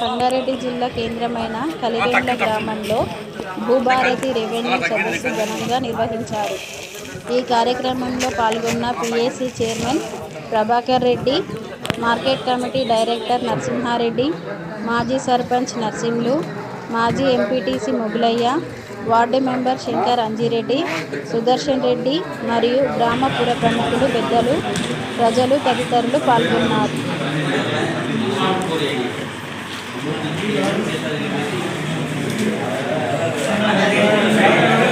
సంగారెడ్డి జిల్లా కేంద్రమైన కలిగెండ్ల గ్రామంలో భూభారతి రెవెన్యూ సదస్సు ఘనంగా నిర్వహించారు. ఈ కార్యక్రమంలో పాల్గొన్న PAC chairman Prabhakar Reddy market committee director Narasimhareddy మాజీ సర్పంచ్ నర్సింలు మాజీ MPTC Mogulaiah ward member Shankar Anjireddy Sudarshan Reddy మరియు గ్రామ పుర ప్రముఖులు పెద్దలు ప్రజలు తదితరులు పాల్గొన్నారు. Thank you.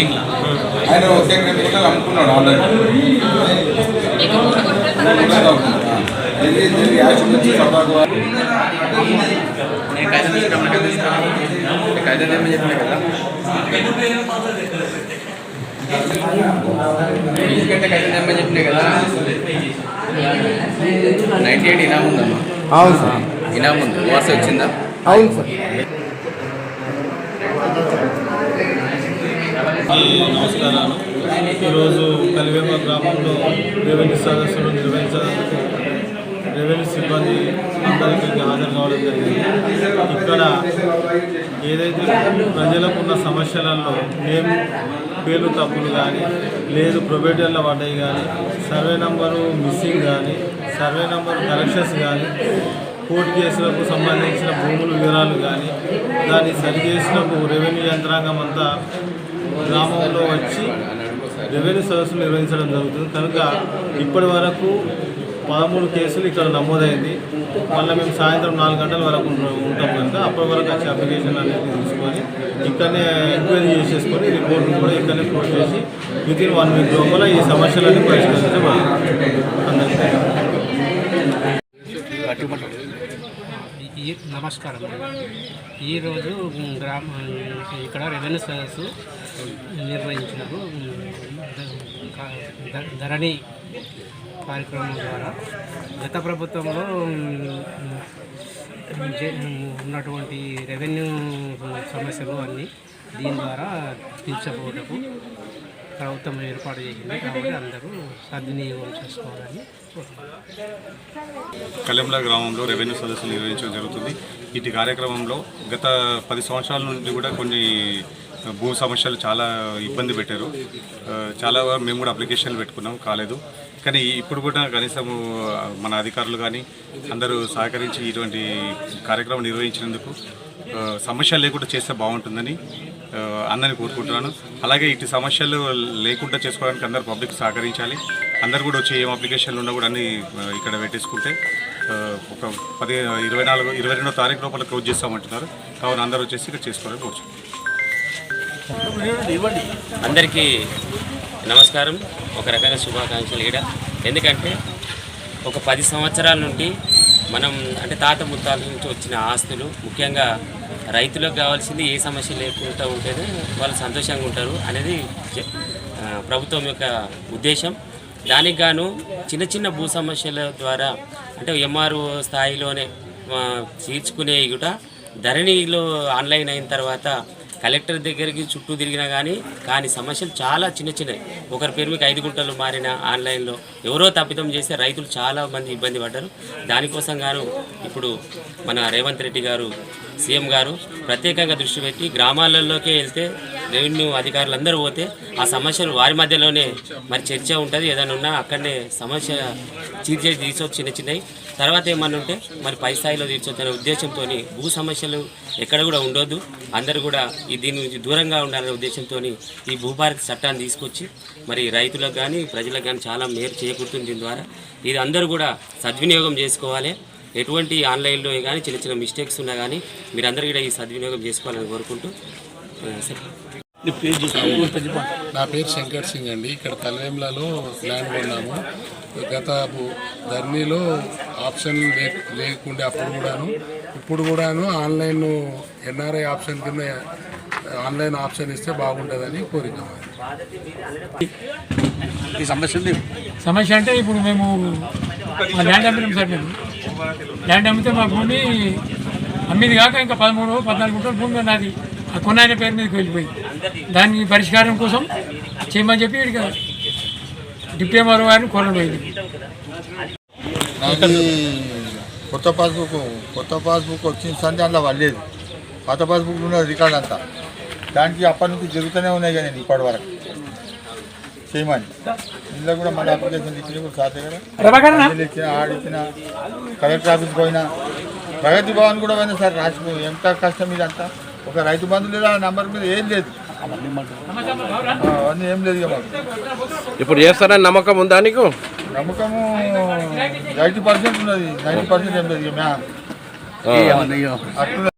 కదా ఎందుకంటే కాగితం ఏమని చెప్పినా కదా నైన్టీ ఎయిట్ ఇనామ్ ఉందమ్మా అవును సార్. ఇనామ్ ఉంది వాస వచ్చిందా? అవును సార్. నమస్కారాలు. ఈరోజు కలివేప గ్రామంలో రెవెన్యూ సదస్సులు నిర్వహించడానికి రెవెన్యూ సిబ్బంది అందరికీ హాజరు కావడం జరిగింది. ఇక్కడ ఏదైతే ప్రజలకు ఉన్న సమస్యలలో మేము పేర్లు తప్పులు కానీ లేదు ప్రొబేటర్ల పడ్డాయి కానీ సర్వే నంబరు మిస్సింగ్ కానీ సర్వే నంబరు కరెక్షన్స్ కానీ కోర్టు కేసులకు సంబంధించిన భూముల వివరాలు కానీ దాన్ని సరిచేసినప్పుడు రెవెన్యూ యంత్రాంగం అంతా గ్రామంలో వచ్చి రెవెన్యూ సదస్సులు నిర్వహించడం జరుగుతుంది. కనుక ఇప్పటి వరకు పదమూడు కేసులు ఇక్కడ నమోదైంది. మళ్ళీ మేము సాయంత్రం నాలుగు గంటల వరకు ఉంటాం కనుక అప్పటి వరకు వచ్చి అప్లికేషన్ అనేది తీసుకొని ఇక్కడనే ఎంక్వైరీ చేసేసుకొని రిపోర్ట్ను కూడా ఇక్కడనే పోస్ట్ చేసి విత్ ఇన్ వన్ వీక్ లోపల ఈ సమస్యలన్నీ పరిష్కరించబడతాయి నమస్కారం. ఈరోజు గ్రామ ఇక్కడ రెవెన్యూ సదస్సు నిర్వహించినారు ధరణి కార్యక్రమం ద్వారా గత ప్రభుత్వంలో ఉన్నటువంటి రెవెన్యూ సమస్యలు అన్నీ దీని ద్వారా తీర్చబోటకు ప్రభుత్వం ఏర్పాటు చేసింది. కాబట్టి అందరూ సద్వినియోగం చేసుకోవాలని కలెంల గ్రామంలో రెవెన్యూ సదస్సులు నిర్వహించడం జరుగుతుంది. ఇటు కార్యక్రమంలో గత పది సంవత్సరాల నుండి కూడా కొన్ని భూ సమస్యలు చాలా ఇబ్బంది పెట్టారు. చాలా వరకు మేము కూడా అప్లికేషన్లు పెట్టుకున్నాం కాలేదు. కానీ ఇప్పుడు కూడా కనీసం మన అధికారులు కానీ అందరూ సహకరించి ఇటువంటి కార్యక్రమం నిర్వహించినందుకు సమస్యలు లేకుండా చేస్తే బాగుంటుందని అందరిని కోరుకుంటున్నాను. అలాగే ఇటు సమస్యలు లేకుండా చేసుకోవడానికి అందరు పబ్లిక్ సహకరించాలి. అందరు కూడా వచ్చి ఏం అప్లికేషన్లు ఉన్నా కూడా అన్ని ఇక్కడ పెట్టేసుకుంటే ఒక పది ఇరవై నాలుగు ఇరవై రెండో తారీఖు లోపల క్లోజ్ చేస్తామంటున్నారు. కావున అందరూ వచ్చేసి ఇక్కడ చేసుకోవాలని కూర్చున్నాం. అందరికీ నమస్కారం. ఒక రకంగా శుభాకాంక్షలు ఈడ. ఎందుకంటే ఒక పది సంవత్సరాల నుండి మనం అంటే తాత ముత్తాల నుంచి వచ్చిన ఆస్తులు ముఖ్యంగా రైతులకు కావాల్సింది ఏ సమస్య లేకుండా ఉంటేనే వాళ్ళు సంతోషంగా ఉంటారు అనేది ప్రభుత్వం యొక్క ఉద్దేశం. దానికి గాను చిన్న చిన్న భూ సమస్యల ద్వారా అంటే ఎంఆర్ఓ స్థాయిలోనే తీర్చుకునే కూడా ధరణిలో ఆన్లైన్ అయిన తర్వాత కలెక్టర్ దగ్గరికి చుట్టూ తిరిగినా కానీ కానీ సమస్యలు చాలా చిన్న చిన్నవి. ఒకరి పేరు మీకు ఐదు గుంటలు మారిన ఆన్లైన్లో ఎవరో తప్పిదం చేస్తే రైతులు చాలా మంది ఇబ్బంది పడ్డారు. దానికోసం గాను ఇప్పుడు మన రేవంత్ రెడ్డి గారు సీఎం గారు ప్రత్యేకంగా దృష్టి పెట్టి గ్రామాలలోకి వెళ్తే రెవెన్యూ అధికారులు అందరూ పోతే ఆ సమస్యలు వారి మధ్యలోనే మరి చర్చ ఉంటుంది. ఏదైనా ఉన్నా అక్కడనే సమస్య తీర్చేసి తీర్చొచ్చు చిన్న చిన్నవి. తర్వాత ఏమన్నా ఉంటే మరి పై స్థాయిలో తీర్చొచ్చు అనే ఉద్దేశంతో భూ సమస్యలు ఎక్కడ కూడా ఉండొద్దు. అందరూ కూడా ఈ దీని నుంచి దూరంగా ఉండాలనే ఉద్దేశంతో ఈ భూభారతి చట్టాన్ని తీసుకొచ్చి మరి రైతులకు కానీ ప్రజలకు కానీ చాలా మేలు చేకూరుతుంది దీని ద్వారా. ఇది అందరూ కూడా సద్వినియోగం చేసుకోవాలి. ఎటువంటి ఆన్లైన్లో కానీ చిన్న చిన్న మిస్టేక్స్ ఉన్నా కానీ మీరందరూ కూడా ఈ సద్వినియోగం చేసుకోవాలని కోరుకుంటూ నా పేరు శంకర్ సింగ్ అండి. ఇక్కడ కల్వేంలలో ల్యాండ్ కొన్నాము. గత ధర్నీలో ఆప్షన్ లే లేకుండే అప్పుడు కూడాను ఇప్పుడు కూడాను ఆన్లైన్ ఎన్ఆర్ఐ ఆప్షన్ కింద ఆన్లైన్ ఆప్షన్ ఇస్తే బాగుంటుందని కోరిక మాది. ఈ సమస్య ఉంది. సమస్య అంటే ఇప్పుడు మేము ల్యాండ్ అమ్మినాం సార్ మేము. ల్యాండ్ అమ్మితే మా భూమి అమ్మిది కాక ఇంకా పదమూడు పద్నాలుగు గుంటల భూమి నాది. ఆ కొన్నాయన పేరు మీదకి వెళ్ళిపోయి దాని పరిష్కారం కోసం చేయమని చెప్పి ఇక డిప్యూటీ ఎంఆర్ఓ గారిని నాకు కొత్త పాస్బుక్ కొత్త పాస్బుక్ వచ్చిన సంది అందులో పడలేదు. పాత పాస్బుక్ ఉన్నది రికార్డ్ అంతా. దానికి అప్పటి నుంచి జరుగుతూనే ఉన్నాయి కానీ నేను ఇప్పటి వరకు. చేయమని. ఇందులో కూడా మన అప్లికేషన్ ఇచ్చిన కూడా మందులు ఇచ్చిన ఆడిచ్చిన కలెక్టర్ ఆఫీస్ పోయినా ప్రగతి భవన్ కూడా పోయినా సార్ రాసి ఎంత కష్టం ఇదంతా. ఒక రైతు బంధు లేదా నంబర్ మీద ఏం లేదు. ఆ, అవన్నీ ఏం లేదు ఇక మాకు. ఇప్పుడు చేస్తారని నమ్మకం ఉందా నీకు? నమ్మకము ఎయిటీ పర్సెంట్ ఉన్నది. నైంటీ పర్సెంట్ ఏం లేదు అట్లా